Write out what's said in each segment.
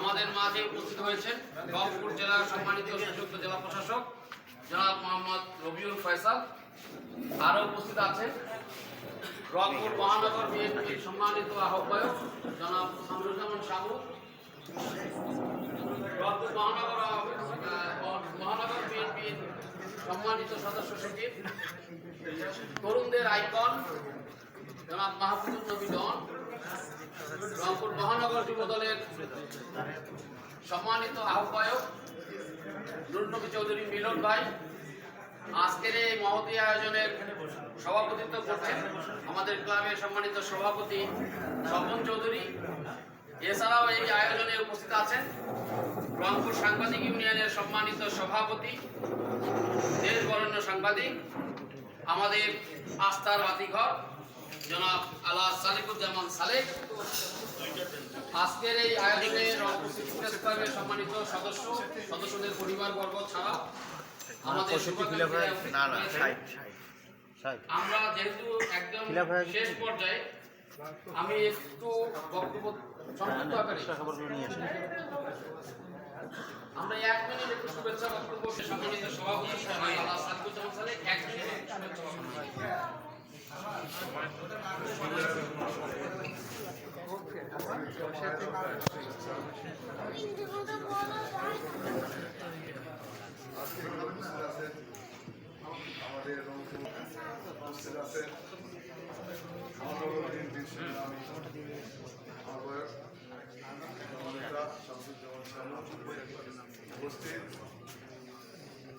আমাদের মাঝে উপস্থিত হয়েছেন রংপুর জেলার সম্মানিত সুযোগ্য জেলা প্রশাসক জনাব মোহাম্মদ রবিউল ফয়সাল। আরও উপস্থিত আছেন রংপুর মহানগর বিএনপির সম্মানিত আহ্বায়ক জনাব শামরুজ্জামান সাহু। রংপুর মহানগর মহানগর বিএনপির সম্মানিত সদস্য সচিব, তরুণদের আইকন জনাব মাহফুজুর নবী ডন। রংপুর মহানগর যুব দলের সম্মানিত আহ্বায়ক নুরনবী চৌধুরী মিলন ভাই, আজকের এই মহতী আয়োজনের সভাপতিত্ব করছেন আমাদের ক্লাবের সম্মানিত সভাপতি স্বপন চৌধুরী। এছাড়াও এই আয়োজনে উপস্থিত আছেন রংপুর সাংবাদিক ইউনিয়নের সম্মানিত সভাপতি, দেশ বরেণ্য সাংবাদিক, আমাদের আস্থার বাতিঘর জনাব আলা সালিকুজ্জামান সালেক। আজকের এই আয়োজনে রংপুর প্রেস ক্লাবের সম্মানিত সদস্য সদস্যদের পরিবারবর্গ ছাড়া আমাদের আমরা যেহেতু একদম। শেষ পর্যায়ে আমি একটু বক্তব্য সংক্ষিপ্ত আকারে আমরা এক মিনিট একটু শুভেচ্ছা বক্তব্য সম্মানিত সভাপতি এক মিনিট শুভেচ্ছা বক্তব্য। আজকে এখানে উপস্থিত আছেন আমাদের রংপুর উপস্থিত আছেন মহানগর বিএনপির সংগ্রামী আহ্বায়ক নেতা শামসুজ্জামান শানু উপস্থিত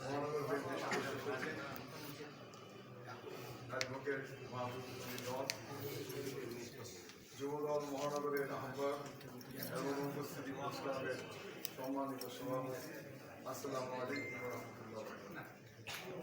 মহানগর বিএনপির সদস্য সচিব অ্যাডভোকেট মাহবুবুল দল যুবদল মহানগরের আহ্বায়ক এবং উপস্থিতি প্রেস ক্লাবের সম্মানিত সভাপতি আসসালামু আলাইকুম রহমতুল্লাহ